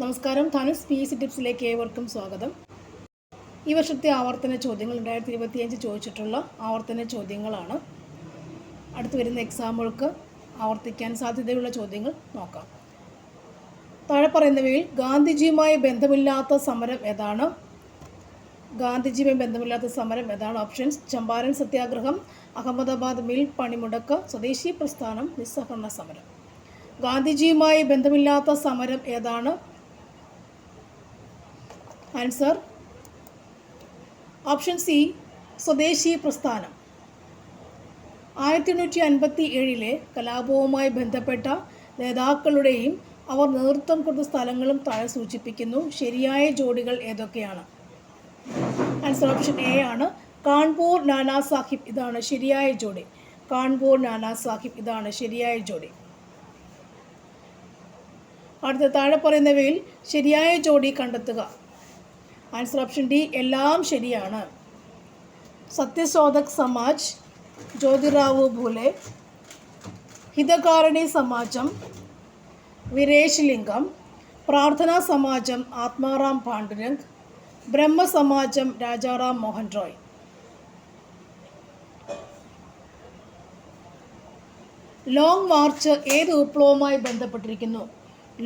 നമസ്കാരം. Dhanus P C ടിപ്സിലേക്ക് ഏവർക്കും സ്വാഗതം. ഈ വർഷത്തെ ആവർത്തന ചോദ്യങ്ങൾ രണ്ടായിരത്തി ഇരുപത്തിയഞ്ച് ചോദിച്ചിട്ടുള്ള ആവർത്തന ചോദ്യങ്ങളാണ്. അടുത്ത് വരുന്ന എക്സാമുകൾക്ക് ആവർത്തിക്കാൻ സാധ്യതയുള്ള ചോദ്യങ്ങൾ നോക്കാം. താഴെ പറയുന്നവയിൽ ഗാന്ധിജിയുമായി ബന്ധമില്ലാത്ത സമരം ഏതാണ്? ഗാന്ധിജിയുമായി ബന്ധമില്ലാത്ത സമരം ഏതാണ്? ഓപ്ഷൻസ് ചമ്പാരൻ സത്യാഗ്രഹം അഹമ്മദാബാദ് മിൽ പണിമുടക്ക് സ്വദേശി പ്രസ്ഥാനം നിസ്സഹകരണ സമരം. ഗാന്ധിജിയുമായി ബന്ധമില്ലാത്ത സമരം ഏതാണ്? ആൻസർ ഓപ്ഷൻ സി സ്വദേശി പ്രസ്ഥാനം. ആയിരത്തി എണ്ണൂറ്റി അൻപത്തി ഏഴിലെ കലാപവുമായി ബന്ധപ്പെട്ട നേതാക്കളുടെയും അവർ നേതൃത്വം കൊടുത്ത സ്ഥലങ്ങളും താഴെ സൂചിപ്പിക്കുന്നു. ശരിയായ ജോഡികൾ ഏതൊക്കെയാണ്? ആൻസർ ഓപ്ഷൻ എ ആണ്. കാൺപൂർ നാനാ സാഹിബ് ഇതാണ് ശരിയായ ജോഡി. കാൺപൂർ നാനാ സാഹിബ് ഇതാണ് ശരിയായ ജോഡി. അടുത്ത താഴെ പറയുന്നവയിൽ ശരിയായ ജോഡി കണ്ടെത്തുക. ആൻസർ ഓപ്ഷൻ ഡി എല്ലാം ശരിയാണ്. സത്യശോധക് സമാജ് ജ്യോതിറാവു ഭൂലെ ഹിതകാരണി സമാജം വിരേഷ് ലിംഗം പ്രാർത്ഥനാ സമാജം ആത്മാറാം പാണ്ഡുരംഗ് ബ്രഹ്മസമാജം രാജാറാം മോഹൻ റോയ്. ലോങ് മാർച്ച് ഏത് വിപ്ലവവുമായി ബന്ധപ്പെട്ടിരിക്കുന്നു?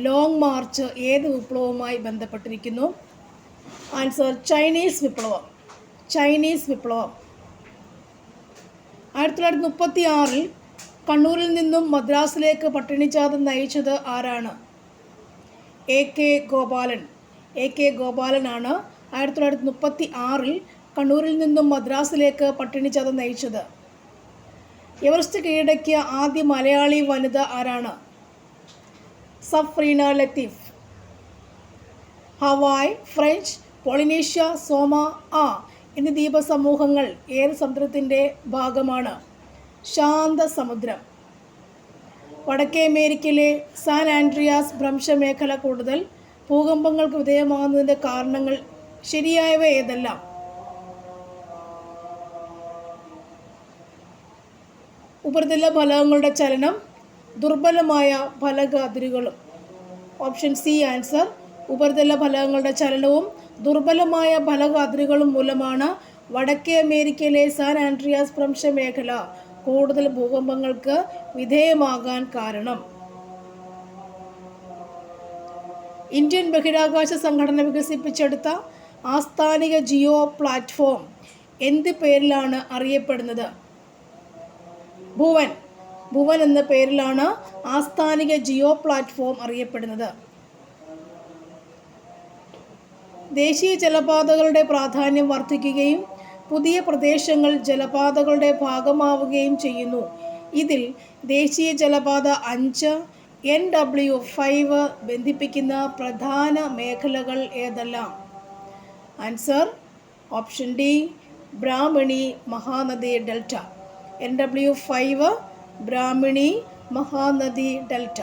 ലോങ് മാർച്ച് ഏത് വിപ്ലവവുമായി ബന്ധപ്പെട്ടിരിക്കുന്നു? ആൻസർ ചൈനീസ് വിപ്ലവം ചൈനീസ് വിപ്ലവം ആയിരത്തി തൊള്ളായിരത്തി മുപ്പത്തി ആറിൽ കണ്ണൂരിൽ നിന്നും മദ്രാസിലേക്ക് പട്ടിണിജാത നയിച്ചത് ആരാണ്? A K Gopalan. A K ഗോപാലനാണ് ആയിരത്തി തൊള്ളായിരത്തി മുപ്പത്തി ആറിൽ കണ്ണൂരിൽ നിന്നും മദ്രാസിലേക്ക് പട്ടിണിജാത നയിച്ചത്. എവറസ്റ്റ് കീഴടക്കിയ ആദ്യ മലയാളി വനിത ആരാണ്? Safreena Latheef. Hawaii French Polynesia സോമ ആ എന്നീ ദ്വീപസമൂഹങ്ങൾ ഏത് സമുദ്രത്തിന്റെ ഭാഗമാണ്. ശാന്ത സമുദ്രം വടക്കേ അമേരിക്കയിലെ സാൻ ആൻഡ്രിയാസ് ഭ്രംശമേഖല കൂടുതൽ ഭൂകമ്പങ്ങൾക്ക് വിധേയമാകുന്നതിന്റെ കാരണങ്ങൾ ശരിയായവ ഏതെല്ലാം? ഉപരിതല ഫലകങ്ങളുടെ ചലനം ദുർബലമായ ഫലക അതിരുകളും ഓപ്ഷൻ സി ആൻസർ ഉപരിതല ഫലകങ്ങളുടെ ചലനവും ദുർബലമായ ഫലക അതിരുകളും മൂലമാണ് വടക്കേ അമേരിക്കയിലെ സാൻ ആൻഡ്രിയാസ് പ്രംശ മേഖല കൂടുതൽ ഭൂകമ്പങ്ങൾക്ക് വിധേയമാകാൻ കാരണം. ഇന്ത്യൻ ബഹിരാകാശ സംഘടന വികസിപ്പിച്ചെടുത്ത ആസ്ഥാനിക ജിയോ പ്ലാറ്റ്ഫോം എന്ത് പേരിലാണ് അറിയപ്പെടുന്നത്? ഭുവൻ. ഭുവൻ എന്ന പേരിലാണ് ആസ്ഥാനിക ജിയോ പ്ലാറ്റ്ഫോം അറിയപ്പെടുന്നത്. ദേശീയ ജലപാതകളുടെ പ്രാധാന്യം വർദ്ധിക്കുകയും പുതിയ പ്രദേശങ്ങൾ ജലപാതകളുടെ ഭാഗമാവുകയും ചെയ്യുന്നു. ഇതിൽ ദേശീയ ജലപാത അഞ്ച് എൻ ഡബ്ല്യു ഫൈവ് ബന്ധിപ്പിക്കുന്ന പ്രധാന മേഖലകൾ ഏതെല്ലാം? Answer option D Brahmani Mahanadi delta. N W five Brahmani Mahanadi delta.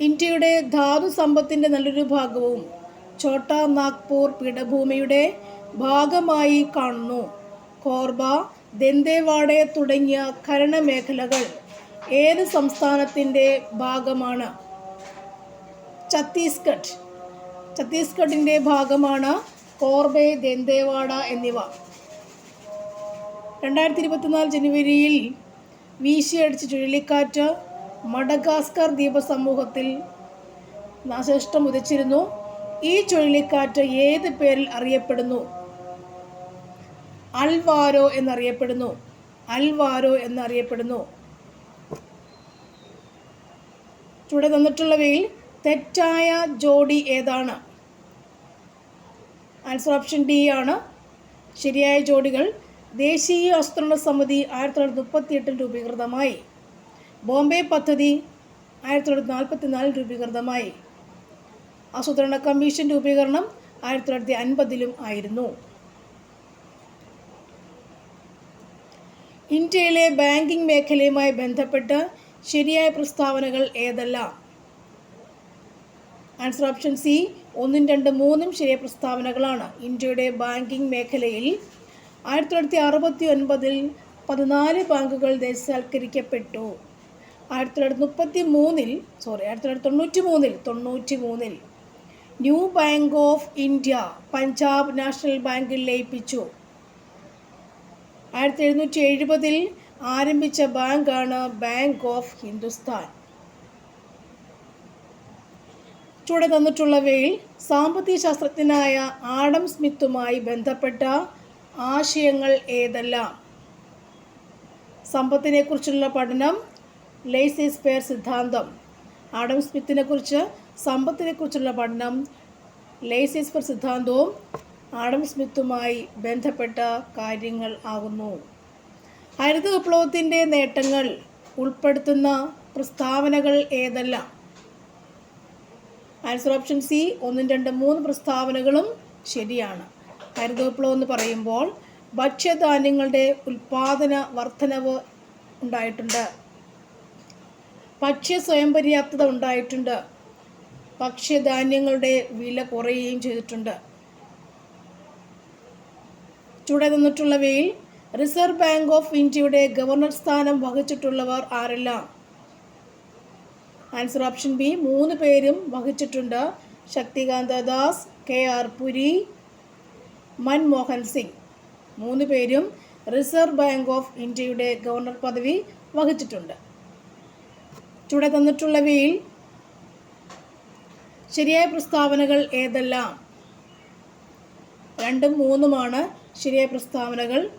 ഇന്ത്യയുടെ ധാതു സമ്പത്തിന്റെ നല്ലൊരു ഭാഗവും ഛോട്ടാ നാഗ്പൂർ പീഠഭൂമിയുടെ ഭാഗമായി കാണുന്നു. കോർബ ദന്തേവാഡെ തുടങ്ങിയ ഖനന മേഖലകൾ ഏത് സംസ്ഥാനത്തിന്റെ ഭാഗമാണ്? ഛത്തീസ്ഗഡ്. ഛത്തീസ്ഗഡിന്റെ ഭാഗമാണ് കോർബെ ദന്തേവാഡ എന്നിവ. രണ്ടായിരത്തി ഇരുപത്തിനാല് ജനുവരിയിൽ വീശിയടിച്ച ചുഴലിക്കാറ്റ് മഡഗാസ്കർ ദ്വീപസമൂഹത്തിൽ നാശനഷ്ടം ഉദിച്ചിരുന്നു. ഈ ചുഴലിക്കാറ്റ് ഏത് പേരിൽ അറിയപ്പെടുന്നു? അൽവാരോ എന്നറിയപ്പെടുന്നു. അൽവാരോ എന്നറിയപ്പെടുന്നു. ചുവടെ തന്നിട്ടുള്ളവയിൽ തെറ്റായ ജോഡി ഏതാണ്? ആൻസർ ഓപ്ഷൻ ഡി ആണ്. ശരിയായ ജോഡികൾ ദേശീയ ആസൂത്രണ സമിതി ആയിരത്തി തൊള്ളായിരത്തി മുപ്പത്തി എട്ടിൽ രൂപീകൃതമായി. ബോംബെ പദ്ധതി ആയിരത്തി തൊള്ളായിരത്തി നാൽപ്പത്തി നാലിൽ രൂപീകൃതമായി. ആസൂത്രണ കമ്മീഷൻ രൂപീകരണം ആയിരത്തി തൊള്ളായിരത്തി അൻപതിലും ആയിരുന്നു. ഇന്ത്യയിലെ ബാങ്കിംഗ് മേഖലയുമായി ബന്ധപ്പെട്ട് ശരിയായ പ്രസ്താവനകൾ ഏതെല്ലാം? ആൻസർ ഓപ്ഷൻ സി ഒന്നും രണ്ടും മൂന്നും ശരിയായ പ്രസ്താവനകളാണ് ഇന്ത്യയുടെ ബാങ്കിംഗ് മേഖലയിൽ. ആയിരത്തി തൊള്ളായിരത്തി അറുപത്തി ഒൻപതിൽ പതിനാല് ബാങ്കുകൾ ദേശസാൽക്കരിക്കപ്പെട്ടു ആയിരത്തി തൊള്ളായിരത്തി മുപ്പത്തി മൂന്നിൽ സോറി ആയിരത്തി തൊള്ളായിരത്തി തൊണ്ണൂറ്റി മൂന്നിൽ തൊണ്ണൂറ്റി മൂന്നിൽ new bank of India Punjab national ബാങ്കിൽ ലയിപ്പിച്ചു. ആയിരത്തി എഴുന്നൂറ്റി എഴുപതിൽ ആരംഭിച്ച ബാങ്കാണ് ബാങ്ക് ഓഫ് ഹിന്ദുസ്ഥാൻ. ചുവടെ തന്നിട്ടുള്ളവയിൽ സാമ്പത്തിക ശാസ്ത്രജ്ഞനായ ആഡം സ്മിത്തുമായി ബന്ധപ്പെട്ട ആശയങ്ങൾ ഏതെല്ലാം? സമ്പത്തിനെക്കുറിച്ചുള്ള പഠനം ലേസീസ് പേർ സിദ്ധാന്തം. ആഡം സ്മിത്തിനെ കുറിച്ച് സമ്പത്തിനെക്കുറിച്ചുള്ള പഠനം ലേസിസ്പർ പേർ സിദ്ധാന്തവും ആഡം സ്മിത്തുമായി ബന്ധപ്പെട്ട കാര്യങ്ങൾ ആകുന്നു. ഹരിത വിപ്ലവത്തിന്റെ നേട്ടങ്ങൾ ഉൾപ്പെടുത്തുന്ന പ്രസ്താവനകൾ ഏതെല്ലാം? ആൻസർ ഓപ്ഷൻ സി ഒന്നും രണ്ട് മൂന്ന് പ്രസ്താവനകളും ശരിയാണ്. ഹരിത വിപ്ലവം എന്ന് പറയുമ്പോൾ ഭക്ഷ്യധാന്യങ്ങളുടെ ഉൽപാദന വർധനവ് ഉണ്ടായിട്ടുണ്ട്. ഭക്ഷ്യ സ്വയം പര്യാപ്തത ഉണ്ടായിട്ടുണ്ട്. ഭക്ഷ്യധാന്യങ്ങളുടെ വില കുറയുകയും ചെയ്തിട്ടുണ്ട്. ചൂടെ നിന്നിട്ടുള്ളവയിൽ റിസർവ് ബാങ്ക് ഓഫ് ഇന്ത്യയുടെ ഗവർണർ സ്ഥാനം വഹിച്ചിട്ടുള്ളവർ ആരെല്ലാം? ആൻസർ ഓപ്ഷൻ ബി മൂന്ന് പേരും വഹിച്ചിട്ടുണ്ട്. Shaktikanta Das K R Puri Manmohan Singh. മൂന്ന് പേരും റിസർവ് ബാങ്ക് ഓഫ് ഇന്ത്യയുടെ ഗവർണർ പദവി വഹിച്ചിട്ടുണ്ട്. ചുവടെ തന്നിട്ടുള്ളവയിൽ ശരിയായ പ്രസ്താവനകൾ ഏതെല്ലാം? രണ്ടും മൂന്നുമാണ് ശരിയായ പ്രസ്താവനകൾ.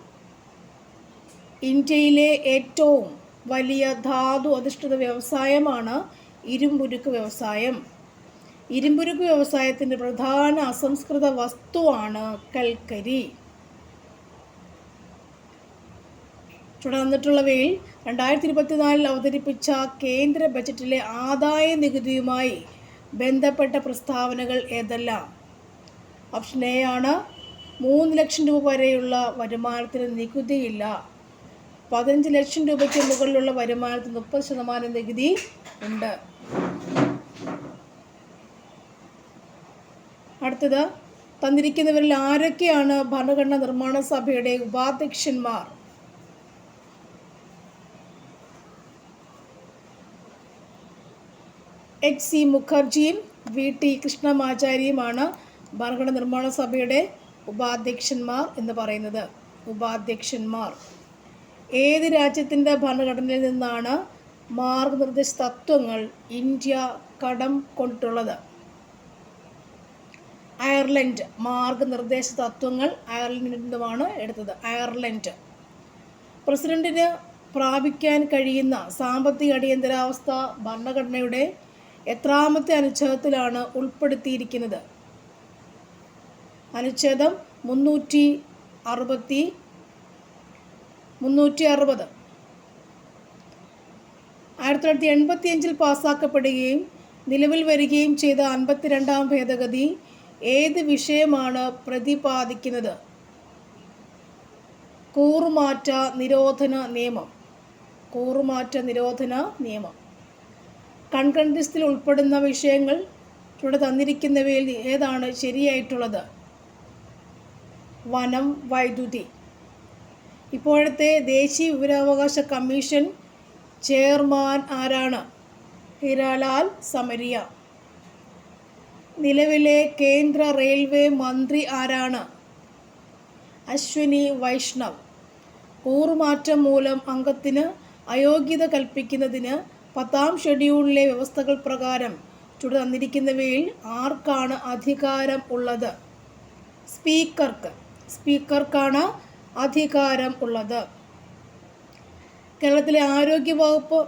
ഇന്ത്യയിലെ ഏറ്റവും വലിയ ധാതു അധിഷ്ഠിത വ്യവസായമാണ് ഇരുമ്പുരുക്ക് വ്യവസായം. ഇരുമ്പുരുക്ക് വ്യവസായത്തിന്റെ പ്രധാന അസംസ്കൃത വസ്തുവാണ് കൽക്കരി. തുടർന്നിട്ടുള്ളവയിൽ രണ്ടായിരത്തി ഇരുപത്തിനാലിൽ അവതരിപ്പിച്ച കേന്ദ്ര ബജറ്റിലെ ആദായ നികുതിയുമായി ബന്ധപ്പെട്ട പ്രസ്താവനകൾ ഏതെല്ലാം? ഓപ്ഷൻ എ ആണ് മൂന്ന് ലക്ഷം രൂപ വരെയുള്ള വരുമാനത്തിന് നികുതിയില്ല. പതിനഞ്ച് ലക്ഷം രൂപയ്ക്ക് മുകളിലുള്ള വരുമാനത്തിന് മുപ്പത് ശതമാനം നികുതി ഉണ്ട്. അടുത്തത് തന്നിരിക്കുന്നവരിൽ ആരൊക്കെയാണ് ഭരണഘടനാ നിർമ്മാണ സഭയുടെ ഉപാധ്യക്ഷന്മാർ? എച്ച് സി മുഖർജിയും വി ടി കൃഷ്ണമാചാര്യുമാണ് ഭരണഘടന നിർമ്മാണ സഭയുടെ ഉപാധ്യക്ഷന്മാർ എന്ന് പറയുന്നത്. ഉപാധ്യക്ഷന്മാർ. ഏത് രാജ്യത്തിന്റെ ഭരണഘടനയിൽ നിന്നാണ് മാർഗനിർദ്ദേശ തത്വങ്ങൾ ഇന്ത്യ കടം കൊണ്ടിട്ടുള്ളത് അയർലൻഡ് മാർഗനിർദ്ദേശ തത്വങ്ങൾ അയർലൻഡിൽ നിന്നുമാണ് എടുത്തത്. അയർലൻഡ്. പ്രസിഡന്റിന് പ്രാപിക്കാൻ കഴിയുന്ന സാമ്പത്തിക അടിയന്തരാവസ്ഥ ഭരണഘടനയുടെ എത്രാമത്തെ അനുച്ഛേദത്തിലാണ് ഉൾപ്പെടുത്തിയിരിക്കുന്നത്? അനുച്ഛേദം മുന്നൂറ്റി അറുപത്തി മുന്നൂറ്റി അറുപത്. ആയിരത്തി തൊള്ളായിരത്തി എൺപത്തിയഞ്ചിൽ പാസ്സാക്കപ്പെടുകയും നിലവിൽ വരികയും ചെയ്ത അൻപത്തിരണ്ടാം ഭേദഗതി ഏത് വിഷയമാണ് പ്രതിപാദിക്കുന്നത്? കൂറുമാറ്റ നിരോധന നിയമം. കൂറുമാറ്റ നിരോധന നിയമം. കൺകറന്റ് ഉൾപ്പെടുന്ന വിഷയങ്ങൾ ഇവിടെ തന്നിരിക്കുന്നവയിൽ ഏതാണ് ശരിയായിട്ടുള്ളത്? വനം വൈദ്യുതി. ഇപ്പോഴത്തെ ദേശീയ വിവരാവകാശ കമ്മീഷൻ ചെയർമാൻ ആരാണ്? ഹിരാലാൽ സമരിയ. നിലവിലെ കേന്ദ്ര റെയിൽവേ മന്ത്രി ആരാണ്? അശ്വിനി വൈഷ്ണവ്. കൂറുമാറ്റം മൂലം അംഗത്തിന് അയോഗ്യത കൽപ്പിക്കുന്നതിന് പത്താം ഷെഡ്യൂളിലെ വ്യവസ്ഥകൾ പ്രകാരം ചുട തന്നിരിക്കുന്നവയിൽ ആർക്കാണ് അധികാരം ഉള്ളത്? സ്പീക്കർക്ക്. സ്പീക്കർക്കാണ് അധികാരം ഉള്ളത്. കേരളത്തിലെ ആരോഗ്യവകുപ്പ്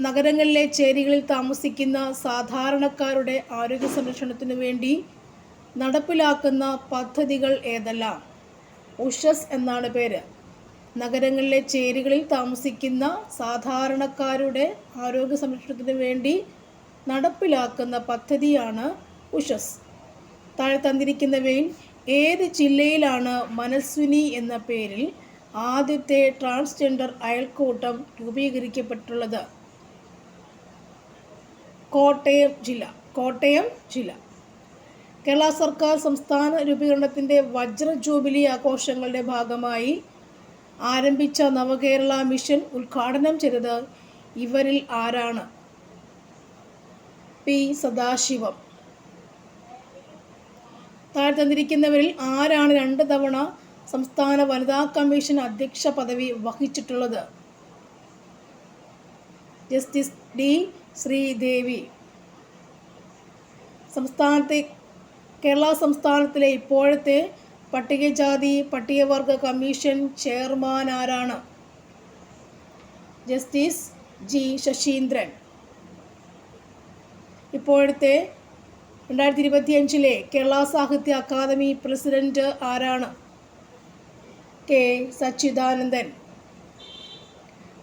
നഗരങ്ങളിലെ ചേരികളിൽ താമസിക്കുന്ന സാധാരണക്കാരുടെ ആരോഗ്യ സംരക്ഷണത്തിനു വേണ്ടി നടപ്പിലാക്കുന്ന പദ്ധതികൾ ഏതെല്ലാം? ഉഷസ് എന്നാണ് പേര്. നഗരങ്ങളിലെ ചേരികളിൽ താമസിക്കുന്ന സാധാരണക്കാരുടെ ആരോഗ്യ സംരക്ഷണത്തിന് വേണ്ടി നടപ്പിലാക്കുന്ന പദ്ധതിയാണ് ഉഷസ്. താഴെ തന്നിരിക്കുന്നവയിൽ ഏത് ജില്ലയിലാണ് മനസ്വിനി എന്ന പേരിൽ ആദ്യത്തെ ട്രാൻസ്ജെൻഡർ അയൽക്കൂട്ടം രൂപീകരിക്കപ്പെട്ടുള്ളത്? കോട്ടയം ജില്ല. കോട്ടയം ജില്ല. കേരള സർക്കാർ സംസ്ഥാന രൂപീകരണത്തിന്റെ വജ്ര ജൂബിലി ആഘോഷങ്ങളുടെ ഭാഗമായി ആരംഭിച്ച നവകേരള മിഷൻ ഉദ്ഘാടനം ചെയ്തത് ഇവരിൽ ആരാണ്? പി. സദാശിവം. താഴെ തന്നിരിക്കുന്നവരിൽ ആരാണ് രണ്ട് തവണ സംസ്ഥാന വനിതാ കമ്മീഷൻ അധ്യക്ഷ പദവി വഹിച്ചിട്ടുള്ളത്? Justice D. ശ്രീദേവി. സംസ്ഥാനത്തെ കേരള സംസ്ഥാനത്തിലെ ഇപ്പോഴത്തെ പട്ടികജാതി പട്ടികവർഗ കമ്മീഷൻ ചെയർമാൻ ആരാണ്? Justice G Sasheendran. ഇപ്പോഴത്തെ രണ്ടായിരത്തി ഇരുപത്തിയഞ്ചിലെ കേരള സാഹിത്യ അക്കാദമി പ്രസിഡന്റ് ആരാണ്? കെ സച്ചിദാനന്ദൻ.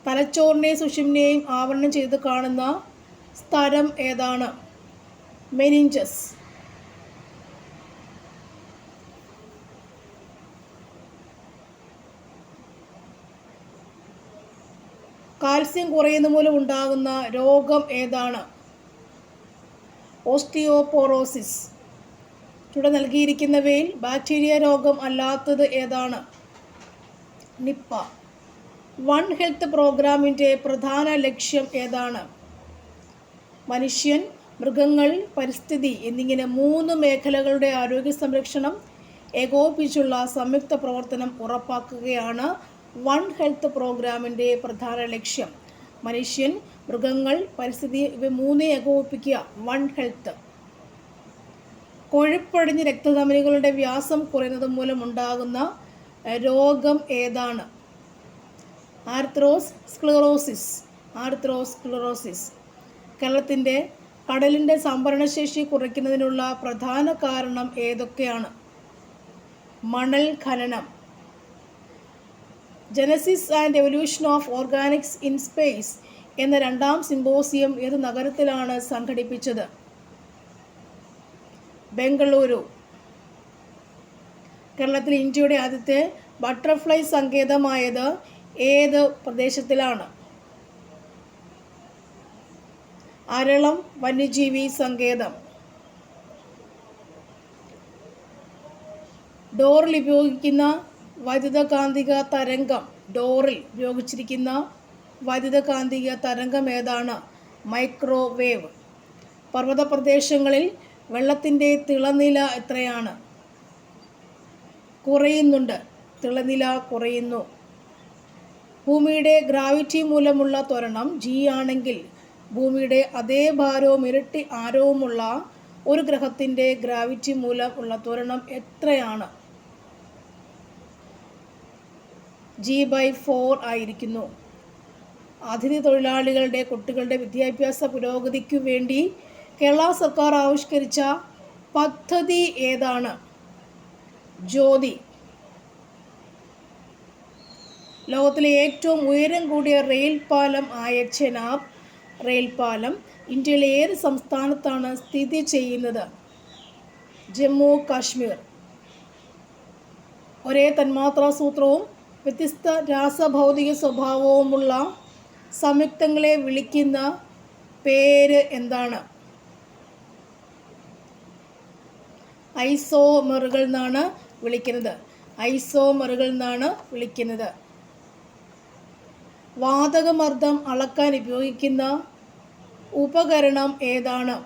തലച്ചോറിനെയും സുഷിമിനെയും ആവരണം ചെയ്ത് കാണുന്ന സ്ഥലം ഏതാണ്? മെനിഞ്ചസ്. കാൽസ്യം കുറയുന്ന മൂലം ഉണ്ടാകുന്ന രോഗം ഏതാണ്? ഓസ്റ്റിയോപോറോസിസ്. ചുവടെ നൽകിയിരിക്കുന്നവയിൽ ബാക്ടീരിയ രോഗം അല്ലാത്തത് ഏതാണ്? നിപ്പ. വൺ ഹെൽത്ത് പ്രോഗ്രാമിന്റെ പ്രധാന ലക്ഷ്യം ഏതാണ്? മനുഷ്യൻ മൃഗങ്ങൾ പരിസ്ഥിതി എന്നിങ്ങനെ മൂന്ന് മേഖലകളുടെ ആരോഗ്യ സംരക്ഷണം ഏകോപിപ്പിച്ചുള്ള സംയുക്ത പ്രവർത്തനം ഉറപ്പാക്കുകയാണ് വൺ ഹെൽത്ത് പ്രോഗ്രാമിന്റെ പ്രധാന ലക്ഷ്യം. മനുഷ്യൻ മൃഗങ്ങൾ പരിസ്ഥിതി ഇവ മൂന്ന് ഏകോപിപ്പിക്കുക. One health. കൊഴുപ്പടിഞ്ഞ് രക്തധമനികളുടെ വ്യാസം കുറയുന്നത് മൂലമുണ്ടാകുന്ന രോഗം ഏതാണ്? Atherosclerosis. Atherosclerosis. കേരളത്തിന്റെ കടലിന്റെ സംഭരണശേഷി കുറയ്ക്കുന്നതിനുള്ള പ്രധാന കാരണം ഏതൊക്കെയാണ്? മണൽ ഖനനം. Genesis and evolution of organics in space എന്ന രണ്ടാം സിമ്പോസിയം ഏത് നഗരത്തിലാണ് സംഘടിപ്പിച്ചത്? ബംഗളൂരു. കേരളത്തിൽ ഇന്ത്യയുടെ ആദ്യത്തെ ബട്ടർഫ്ലൈ സങ്കേതമായത് ഏത് പ്രദേശത്തിലാണ്? അരളം വന്യജീവി സങ്കേതം. ഡോറിൽ ഉപയോഗിക്കുന്ന വൈദ്യുതകാന്തിക തരംഗം ഡോറിൽ ഉപയോഗിച്ചിരിക്കുന്ന വൈദ്യുതകാന്തിക തരംഗം ഏതാണ്? മൈക്രോവേവ്. പർവത പ്രദേശങ്ങളിൽ വെള്ളത്തിന്റെ തിളനില എത്രയാണ്? കുറയുന്നുണ്ട്. തിളനില കുറയുന്നു. ഭൂമിയുടെ ഗ്രാവിറ്റി മൂലമുള്ള ത്വരണം ജി ആണെങ്കിൽ ഭൂമിയുടെ അതേ ഭാരവും ഇരട്ടി ആരവുമുള്ള ഒരു ഗ്രഹത്തിന്റെ ഗ്രാവിറ്റി മൂലം ഉള്ള ത്വരണം എത്രയാണ്? ജി ബൈ ഫോർ ആയിരിക്കുന്നു. അതിഥി തൊഴിലാളികളുടെ കുട്ടികളുടെ വിദ്യാഭ്യാസ പുരോഗതിക്കു വേണ്ടി കേരള സർക്കാർ ആവിഷ്കരിച്ച പദ്ധതി ഏതാണ്? ജ്യോതി. ലോകത്തിലെ ഏറ്റവും ഉയരം കൂടിയ റെയിൽ പാലം ആയ ചെനാബ് റെയിൽ പാലം ഇന്ത്യയിലെ ഏത് സംസ്ഥാനത്താണ് സ്ഥിതി ചെയ്യുന്നത്? ജമ്മു കാശ്മീർ. ഒരേ തന്മാത്രാ സൂത്രവും വ്യത്യസ്ത രാസഭൗതിക സ്വഭാവവുമുള്ള സംയുക്തങ്ങളെ വിളിക്കുന്ന പേര് എന്താണ്? ഐസോമറുകൾ എന്നാണ് വിളിക്കുന്നത്. ഐസോമറുകൾ എന്നാണ് വിളിക്കുന്നത്. വാതകമർദ്ദം അളക്കാൻ ഉപയോഗിക്കുന്ന ഉപകരണം ഏതാണ്?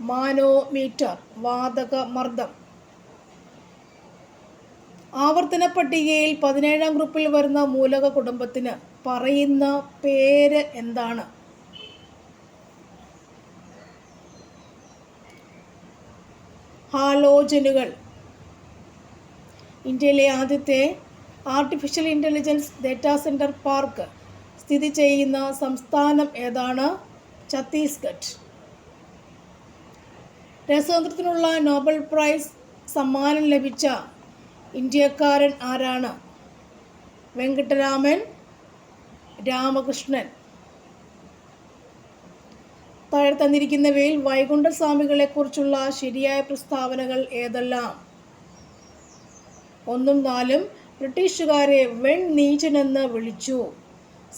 മാനോമീറ്റർ വാതകമർദ്ദം. ആവർത്തന പട്ടികയിൽ പതിനേഴാം ഗ്രൂപ്പിൽ വരുന്ന മൂലക കുടുംബത്തിന് പറയുന്ന പേര് എന്താണ്? ഹാലോജനുകൾ. ഇന്ത്യയിലെ ആദ്യത്തെ artificial intelligence data centre park സ്ഥിതി ചെയ്യുന്ന സംസ്ഥാനം ഏതാണ്? ഛത്തീസ്ഗഡ്. രസതന്ത്രത്തിനുള്ള നോബൽ പ്രൈസ് സമ്മാനം ലഭിച്ച ഇന്ത്യക്കാരൻ ആരാണ്? വെങ്കട്ടരാമൻ രാമകൃഷ്ണൻ. താഴെ തന്നിരിക്കുന്നവയിൽ വൈകുണ്ഠസ്വാമികളെക്കുറിച്ചുള്ള ശരിയായ പ്രസ്താവനകൾ ഏതെല്ലാം? ഒന്നും നാലും ബ്രിട്ടീഷുകാരെ വെൺ നീചനെന്ന് വിളിച്ചു.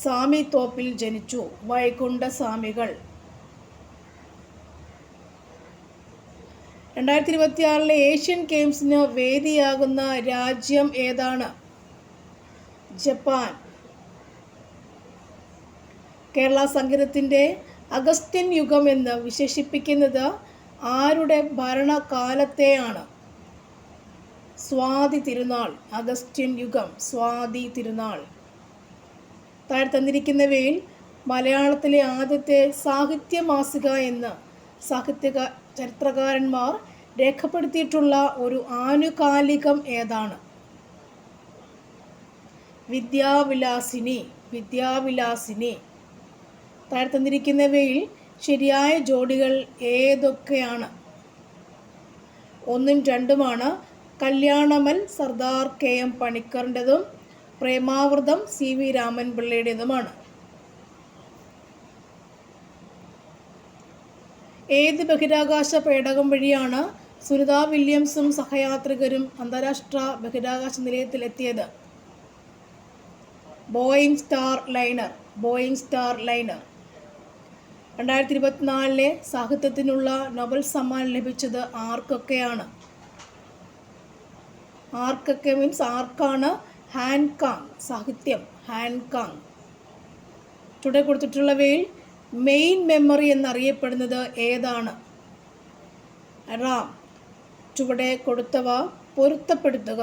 സ്വാമി തോപ്പിൽ ജനിച്ചു. വൈകുണ്ഠസ്വാമികൾ. രണ്ടായിരത്തി ഇരുപത്തിയാറിലെ ഏഷ്യൻ ഗെയിംസിന് വേദിയാകുന്ന രാജ്യം ഏതാണ്? ജപ്പാൻ. കേരള സംഗീതത്തിന്റെ അഗസ്ത്യൻ യുഗം എന്ന് വിശേഷിപ്പിക്കുന്നത് ആരുടെ ഭരണകാലത്തെയാണ്? സ്വാതി തിരുനാൾ അഗസ്ത്യൻ യുഗം സ്വാതി തിരുനാൾ. താഴെ തന്നിരിക്കുന്നവയിൽ മലയാളത്തിലെ ആദ്യത്തെ സാഹിത്യ മാസിക എന്ന് സാഹിത്യ ചരിത്രകാരന്മാർ രേഖപ്പെടുത്തിയിട്ടുള്ള ഒരു ആനുകാലികം ഏതാണ്? വിദ്യാവിലാസിനി വിദ്യാവിലാസിനി. താഴെ തന്നിരിക്കുന്നവയിൽ ശരിയായ ജോഡികൾ ഏതൊക്കെയാണ്? ഒന്നും രണ്ടുമാണ്. കല്യാണമൽ സർദാർ കെ എം പണിക്കറിന്റെതും പ്രേമാവൃതം സി വി രാമൻ പിള്ളയുടേതുമാണ് ഏത് ബഹിരാകാശ പേടകം വഴിയാണ് സുനിത വില്യംസും സഹയാത്രികരും അന്താരാഷ്ട്ര ബഹിരാകാശ നിലയത്തിലെത്തിയത്? Boeing starliner Boeing starliner. രണ്ടായിരത്തി ഇരുപത്തിനാലിലെ സാഹിത്യത്തിനുള്ള നോബൽ സമ്മാനം ലഭിച്ചത് ആർക്കൊക്കെയാണ്? ആർക്കൊക്കെ മീൻസ് ആർക്കാണ്? ഹാൻകാങ് സാഹിത്യം ഹാൻകാങ് ചുടെ കൊടുത്തിട്ടുള്ളവയിൽ മെയിൻ മെമ്മറി എന്നറിയപ്പെടുന്നത് ഏതാണ്? റാം ചുവടെ കൊടുത്തവ പൊരുത്തപ്പെടുത്തുക.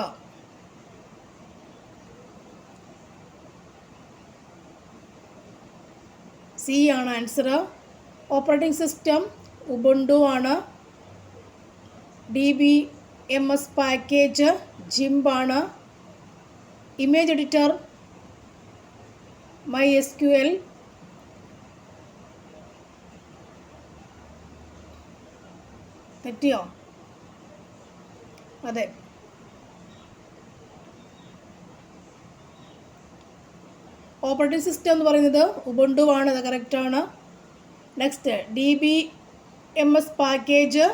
സി ആണ് ആൻസർ ഓപ്പറേറ്റിംഗ് സിസ്റ്റം ഉബുണ്ടു ആണ്. D B M S package ജിംബാണ് image editor my S Q L തെറ്റിയോ? അതെ. ഓപ്പറേറ്റിംഗ് സിസ്റ്റം എന്ന് പറയുന്നത് ഉബുണ്ടു ആണ്. അത് കറക്റ്റാണ് next D B M S package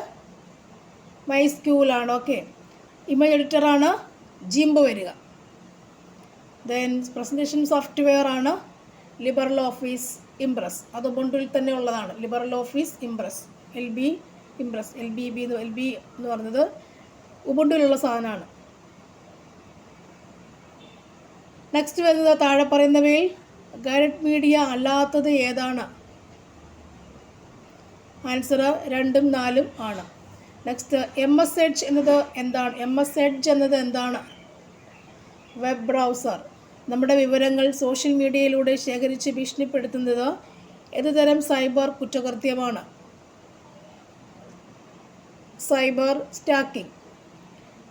my സ്ക്യൂലാണ് okay image എഡിറ്ററാണ് ജിംബ് വരിക. ദെൻ പ്രസന്റേഷൻ സോഫ്റ്റ്വെയർ ആണ് ലിബറൽ ഓഫീസ് ഇംപ്രസ് അത് ഉബുണ്ടുവിൽ തന്നെ ഉള്ളതാണ് liberal office impress L B impress L B B L B എന്ന് പറഞ്ഞത് ഉബുണ്ടുവിലുള്ള സാധനമാണ്. നെക്സ്റ്റ് വരുന്നത് താഴെ പറയുന്നവയിൽ ഗൈഡ് മീഡിയ അല്ലാത്തത് ഏതാണ്? ആൻസർ രണ്ടും നാലും ആണ്. നെക്സ്റ്റ് എം എസ് എഡ്ജ് എന്നത് എന്താണ്? എം എസ് എഡ്ജ് എന്നത് എന്താണ്? വെബ് ബ്രൗസർ നമ്മുടെ വിവരങ്ങൾ സോഷ്യൽ മീഡിയയിലൂടെ ശേഖരിച്ച് ഭീഷണിപ്പെടുത്തുന്നത് ഏതുതരം സൈബർ കുറ്റകൃത്യമാണ്? Cyber stalking.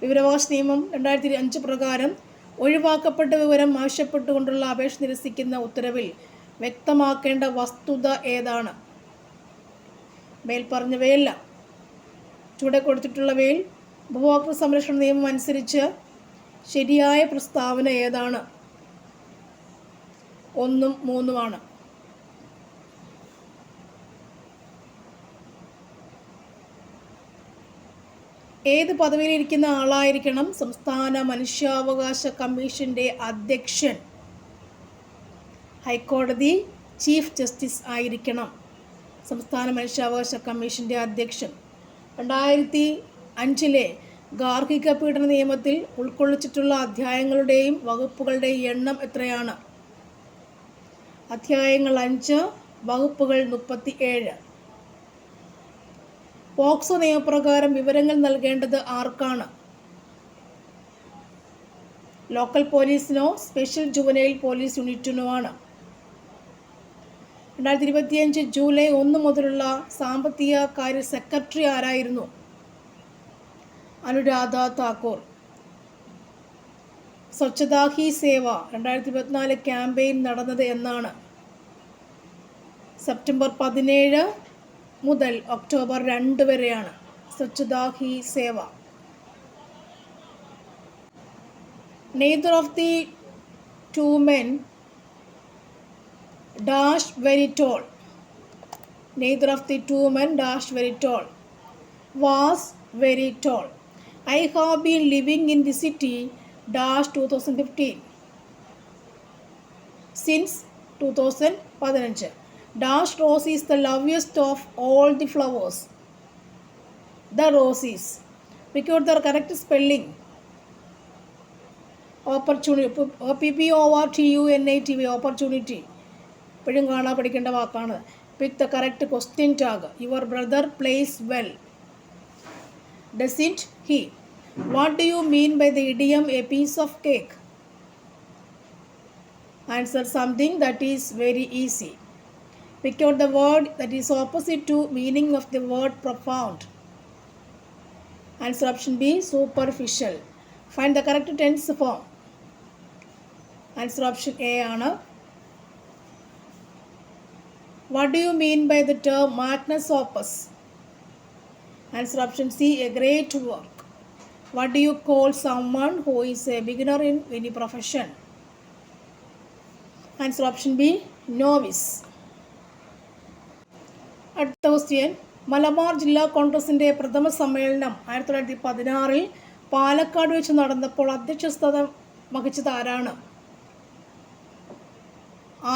വിവരാവകാശ നിയമം രണ്ടായിരത്തി അഞ്ച് പ്രകാരം ഒഴിവാക്കപ്പെട്ട വിവരം ആവശ്യപ്പെട്ടുകൊണ്ടുള്ള അപേക്ഷ നിരസിക്കുന്ന ഉത്തരവിൽ വ്യക്തമാക്കേണ്ട വസ്തുത ഏതാണ്? മേൽപ്പറഞ്ഞവയെല്ലാം ചുവടെ കൊടുത്തിട്ടുള്ളവയിൽ ഉപഭോക്തൃ സംരക്ഷണ നിയമം അനുസരിച്ച് ശരിയായ പ്രസ്താവന ഏതാണ്? ഒന്നും മൂന്നുമാണ്. ഏത് പദവിയിലിരിക്കുന്ന ആളായിരിക്കണം സംസ്ഥാന മനുഷ്യാവകാശ കമ്മീഷന്റെ അധ്യക്ഷൻ? ഹൈക്കോടതി ചീഫ് ജസ്റ്റിസ് ആയിരിക്കണം സംസ്ഥാന മനുഷ്യാവകാശ കമ്മീഷന്റെ അധ്യക്ഷൻ. രണ്ടായിരത്തി അഞ്ചിലെ ഗാർഹിക പീഡന നിയമത്തിൽ ഉൾക്കൊള്ളിച്ചിട്ടുള്ള അധ്യായങ്ങളുടെയും വകുപ്പുകളുടെയും എണ്ണം എത്രയാണ്? അധ്യായങ്ങൾ അഞ്ച് വകുപ്പുകൾ മുപ്പത്തി ഏഴ് പോക്സോ നിയമപ്രകാരം വിവരങ്ങൾ നൽകേണ്ടത് ആർക്കാണ്? ലോക്കൽ പോലീസിനോ സ്പെഷ്യൽ ജുവനൈൽ പോലീസ് യൂണിറ്റിനോ ആണ്. രണ്ടായിരത്തി ഇരുപത്തിയഞ്ച് ജൂലൈ ഒന്ന് മുതലുള്ള സാമ്പത്തിക കാര്യ സെക്രട്ടറി ആരായിരുന്നു? അനുരാധ താക്കൂർ. സ്വച്ഛതാ ഹി സേവ രണ്ടായിരത്തി ഇരുപത്തിനാല് ക്യാമ്പയിൻ നടന്നത് എന്നാണ്. സെപ്റ്റംബർ പതിനേഴ് മുതൽ ഒക്ടോബർ രണ്ട് വരെയാണ് Swachhata Hi Seva. Neither of the two men dash very tall neither of the two men dash very tall was very tall I have been living in the city dash two thousand fifteen since two thousand പതിനഞ്ച്. Dash rose is the loveliest of all the flowers the roses pick out the correct spelling opportunity P P O R T U N I T V opportunity എപ്പോഴും കാണാൻ പഠിക്കേണ്ട വാക്കാണ്. Pick the correct question tag your brother plays well does it he what do you mean by the idiom a piece of cake answer something that is very easy Pick out the word that is opposite to meaning of the word profound. Answer option B superficial. Find the correct tense form. Answer option A Anna. What do you mean by the term magnus opus? Answer option C a great work. What do you call someone who is a beginner in any profession? Answer option B novice. അടുത്ത question Malabar ജില്ലാ കോൺഗ്രസിന്റെ പ്രഥമ സമ്മേളനം ആയിരത്തി തൊള്ളായിരത്തി പതിനാറിൽ പാലക്കാട് വെച്ച് നടന്നപ്പോൾ അധ്യക്ഷസ്ഥാനം വഹിച്ചത് ആരാണ്?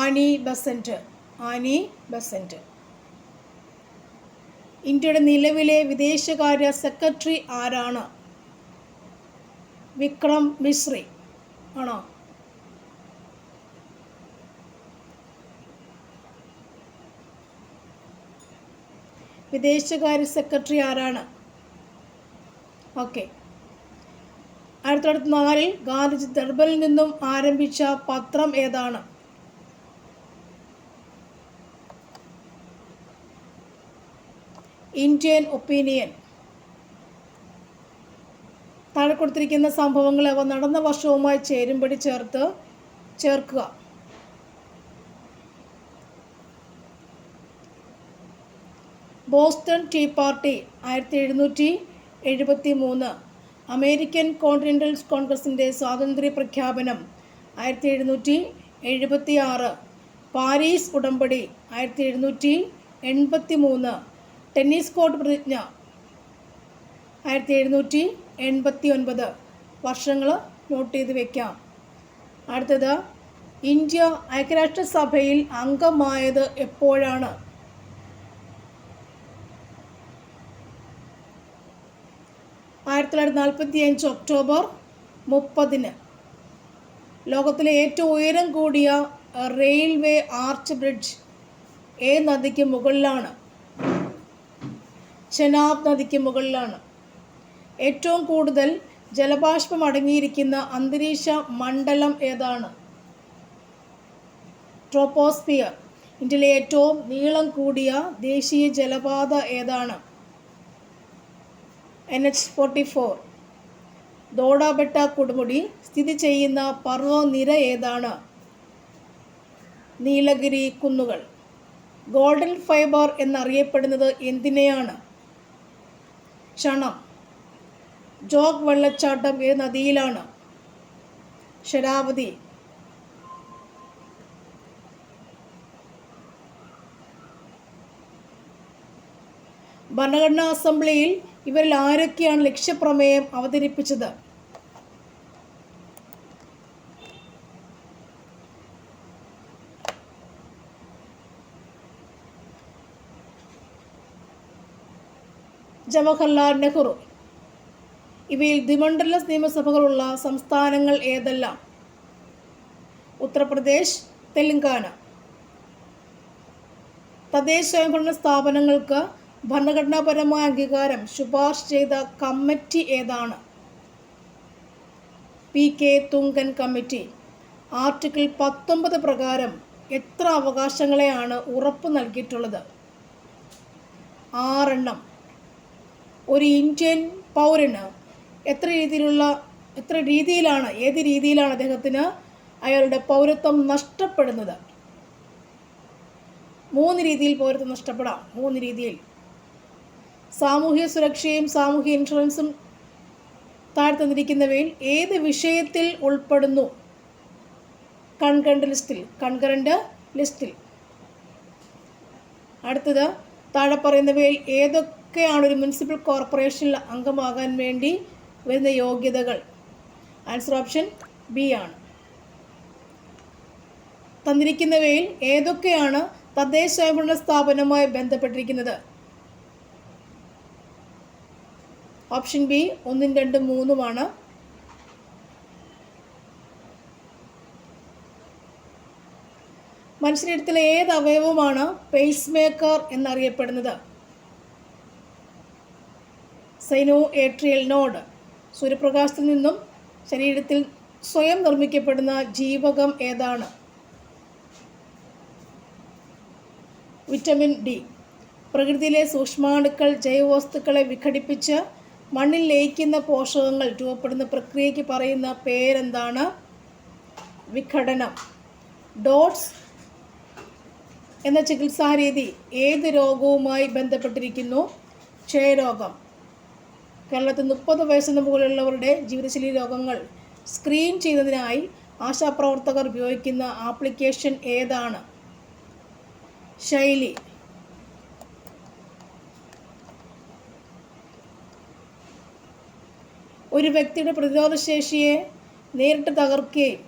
Annie Besant. Annie Besant. ഇന്ത്യയുടെ നിലവിലെ വിദേശകാര്യ സെക്രട്ടറി ആരാണ്? വിക്രം മിശ്രി. ആണോ? വിദേശകാര്യ സെക്രട്ടറി ആരാണ്? ഓക്കെ. ആയിരത്തി തൊള്ളായിരത്തി നാലിൽ ഗാന്ധിജി ദർബനിൽ നിന്നും ആരംഭിച്ച പത്രം ഏതാണ്? Indian opinion. താഴെ കൊടുത്തിരിക്കുന്ന സംഭവങ്ങൾ അവ നടന്ന വർഷവുമായി ചേരുംപടി ചേർത്ത് ചേർക്കുക. ബോസ്റ്റൺ ടീ പാർട്ടി ആയിരത്തി എഴുന്നൂറ്റി എഴുപത്തി മൂന്ന് അമേരിക്കൻ കോണ്ടിനെന്റൽ കോൺഗ്രസിന്റെ സ്വാതന്ത്ര്യ പ്രഖ്യാപനം ആയിരത്തി എഴുന്നൂറ്റി എഴുപത്തി ആറ് പാരീസ് ഉടമ്പടി ആയിരത്തി എഴുന്നൂറ്റി എൺപത്തി മൂന്ന് ടെന്നീസ് കോർട്ട് പ്രതിജ്ഞ ആയിരത്തി എഴുന്നൂറ്റി എൺപത്തി ഒൻപത് വർഷങ്ങൾ നോട്ട് ചെയ്ത് വയ്ക്കാം അടുത്തത് ഇന്ത്യ ഐക്യരാഷ്ട്രസഭയിൽ അംഗമായത് എപ്പോഴാണ്? ആയിരത്തി തൊള്ളായിരത്തി നാൽപ്പത്തി അഞ്ച് ഒക്ടോബർ മുപ്പതിന്. ലോകത്തിലെ ഏറ്റവും ഉയരം കൂടിയ റെയിൽവേ ആർച്ച് ബ്രിഡ്ജ് ഏ നദിക്ക് മുകളിലാണ്. ചെനാബ് നദിക്ക് മുകളിലാണ്. ഏറ്റവും കൂടുതൽ ജലബാഷ്പം അടങ്ങിയിരിക്കുന്ന അന്തരീക്ഷ മണ്ഡലം ഏതാണ്? ട്രോപ്പോസ്ഫിയർ ഇന്ത്യയിലെ ഏറ്റവും നീളം കൂടിയ ദേശീയ ജലപാത ഏതാണ്? N H forty four. Dodabetta കൊടുമുടി സ്ഥിതി ചെയ്യുന്ന പർവനിര ഏതാണ്? നീലഗിരി കുന്നുകൾ. ഗോൾഡൻ ഫൈബർ എന്നറിയപ്പെടുന്നത് എന്തിനെയാണ്? ക്ഷണം. ജോഗ് വെള്ളച്ചാട്ടം ഏത് നദിയിലാണ്. ശരാവതി. ഭരണഘടനാ അസംബ്ലിയിൽ ഇവരിൽ ആരൊക്കെയാണ് ലക്ഷ്യപ്രമേയം അവതരിപ്പിച്ചത്? ജവഹർലാൽ നെഹ്റു. ഇവയിൽ ദ്വിമണ്ഡല നിയമസഭകളുള്ള സംസ്ഥാനങ്ങൾ ഏതെല്ലാം? ഉത്തർപ്രദേശ് തെലങ്കാന. തദ്ദേശ സ്വയംഭരണ സ്ഥാപനങ്ങൾക്ക് ഭരണഘടനാപരമായ അംഗീകാരം ശുപാർശ ചെയ്ത കമ്മിറ്റി ഏതാണ്? P K Thungan committee. Article പത്തൊമ്പത് പ്രകാരം എത്ര അവകാശങ്ങളെയാണ് ഉറപ്പ് നൽകിയിട്ടുള്ളത്? ആറെണ്ണം. ഒരു ഇന്ത്യൻ പൗരന് എത്ര രീതിയിലുള്ള എത്ര രീതിയിലാണ് ഏത് രീതിയിലാണ് അദ്ദേഹത്തിന് അയാളുടെ പൗരത്വം നഷ്ടപ്പെടുന്നത്? മൂന്ന് രീതിയിൽ പൗരത്വം നഷ്ടപ്പെടാം. മൂന്ന് രീതിയിൽ. സാമൂഹ്യ സുരക്ഷയും സാമൂഹ്യ ഇൻഷുറൻസും താഴെ തന്നിരിക്കുന്നവയിൽ ഏത് വിഷയത്തിൽ ഉൾപ്പെടുന്നു? കൺകണ്ട് ലിസ്റ്റിൽ കൺകറണ്ട് ലിസ്റ്റിൽ. അടുത്തത് താഴെ പറയുന്നവയിൽ ഏതൊക്കെയാണ് ഒരു മുനിസിപ്പൽ കോർപ്പറേഷനിൽ അംഗമാകാൻ വേണ്ടി വരുന്ന യോഗ്യതകൾ? ആൻസർ ഓപ്ഷൻ ബി ആണ്. തന്നിരിക്കുന്നവയിൽ ഏതൊക്കെയാണ് തദ്ദേശ സ്വയംഭരണ സ്ഥാപനവുമായി ബന്ധപ്പെട്ടിരിക്കുന്നത്? ഓപ്ഷൻ ബി ഒന്നും രണ്ടും മൂന്നുമാണ്. മനുഷ്യരീരത്തിലെ ഏത് അവയവമാണ് പേസ് മേക്കർ എന്നറിയപ്പെടുന്നത്? Sino atrial node. സൂര്യപ്രകാശത്തിൽ നിന്നും ശരീരത്തിൽ സ്വയം നിർമ്മിക്കപ്പെടുന്ന ജീവകം ഏതാണ്? Vitamin D. പ്രകൃതിയിലെ സൂക്ഷ്മാണുക്കൾ ജൈവവസ്തുക്കളെ വിഘടിപ്പിച്ച് മണ്ണിൽ ലയിക്കുന്ന പോഷകങ്ങൾ രൂപപ്പെടുന്ന പ്രക്രിയയ്ക്ക് പറയുന്ന പേരെന്താണ്? വിഘടനം. ഡോട്ട്സ് എന്ന ചികിത്സാരീതി ഏത് രോഗവുമായി ബന്ധപ്പെട്ടിരിക്കുന്നു? ക്ഷയരോഗം. കേരളത്തിൽ മുപ്പത് വയസ്സിന് മുകളിലുള്ളവരുടെ ജീവിതശൈലി രോഗങ്ങൾ സ്ക്രീൻ ചെയ്യുന്നതിനായി ആശാപ്രവർത്തകർ ഉപയോഗിക്കുന്ന ആപ്ലിക്കേഷൻ ഏതാണ്? ശൈലി. ഒരു വ്യക്തിയുടെ പ്രതിരോധശേഷിയെ നേരിട്ട് തകർക്കുകയും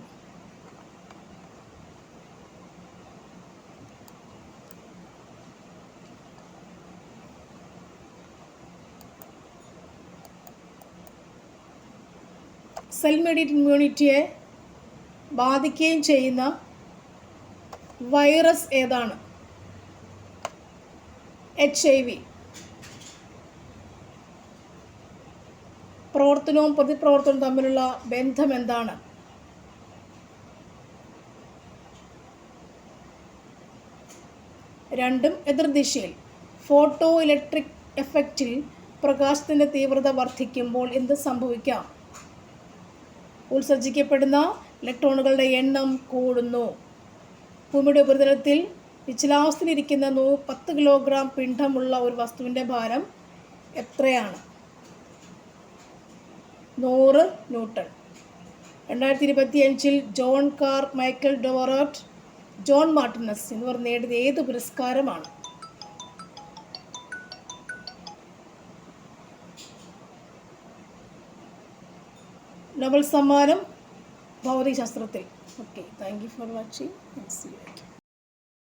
സെൽ മെഡിറ്റ് ഇമ്മ്യൂണിറ്റിയെ ബാധിക്കുകയും ചെയ്യുന്ന വൈറസ് ഏതാണ്? എച്ച് ഐ വി പ്രവർത്തനവും പ്രതിപ്രവർത്തനവും തമ്മിലുള്ള ബന്ധം എന്താണ്? രണ്ടും എതിർദിശയിൽ ഫോട്ടോ ഇലക്ട്രിക് എഫക്റ്റിൽ പ്രകാശത്തിന്റെ തീവ്രത വർദ്ധിക്കുമ്പോൾ എന്ത് സംഭവിക്കാം? ഉത്സർജിക്കപ്പെടുന്ന ഇലക്ട്രോണുകളുടെ എണ്ണം കൂടുന്നു. ഭൂമിയുടെ ഉപരിതലത്തിൽ വിചലാവസ്ഥയിലിരിക്കുന്ന നൂ പത്ത് കിലോഗ്രാം പിണ്ഡമുള്ള ഒരു വസ്തുവിന്റെ ഭാരം എത്രയാണ്? നൂറ് ന്യൂട്ടൺ. രണ്ടായിരത്തി ഇരുപത്തി അഞ്ചിൽ John Clarke Michel Devoret John Martinis എന്നിവർ നേടിയത് ഏത് പുരസ്കാരമാണ്? നൊബൽ സമ്മാനം ഭൗതികശാസ്ത്രത്തിൽ. Okay thank you for watching see you